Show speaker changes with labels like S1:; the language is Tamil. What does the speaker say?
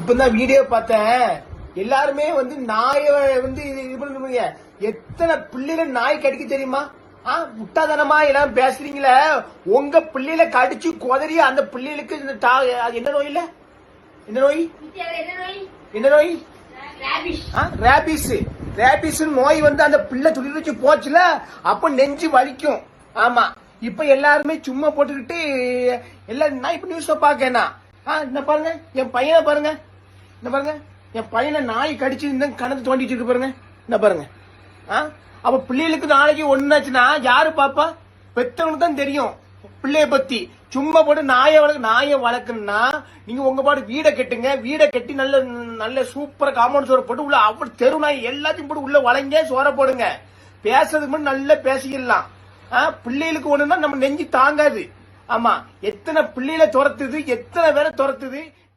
S1: இப்பதான் வீடியோ பார்த்தேன். எல்லாருமே வந்து நாய வந்து இது பண்ணுவீங்க எத்தனை பிள்ளைல நாய் கடிக்க தெரியுமா? ஆ முட்டாதனமா எல்லாம் பேசுறீங்களே. உங்க பிள்ளைல கடிச்சு குதறி அந்த பிள்ளைகளுக்கு இந்த அது என்ன நோய் இல்லை? என்ன நோய்?
S2: என்ன நோய்?
S1: ரேபிஸ் ரேபிஸ் நோய் வந்து அந்த பிள்ளை துளி வச்சு போச்சுல அப்ப நெஞ்சு வலிக்கும். ஆமா. இப்ப எல்லாருமே சும்மா போட்டுக்கிட்டு எல்லாம் நான் இப்ப நியூஸ் பாக்கேனா இந்த பாருங்க என் பையனை பாருங்க. இந்த பாருங்க என் பையனை நாய் கடிச்சு இந்த கணக்கு தோண்டிட்டு இருக்கு பாருங்க. இந்த பாருங்க. ஆ? அப்ப பிள்ளைகளுக்கு நாளைக்கு ஒண்ணாச்சுன்னா யாரு பாப்பா? பெத்தவனுக்கு தான் தெரியும். பிள்ளைய பத்தி. சும்மா போட்டு நாயை வளர்க்க நாயை வளர்க்கணும்னா நீங்க உங்க பாடு வீடை கட்டுங்க. வீடை கட்டி நல்ல நல்ல சூப்பரா காம்பவுண்ட் சோற போட்டு உள்ள அப்படி தெரு நாய் எல்லாத்தையும் போட்டு உள்ள வளைங்க சோற போடுங்க. பேசுறதுக்கு முன்னாடி நல்லா பேசிக்கலாம். ஆ, பிள்ளைகளுக்கு ஒண்ணுன்னா நம்ம நெஞ்சு தாங்காது. ஆமா எத்தனை பிள்ளைகளை துரத்துது எத்தனை பேரை துரத்துது?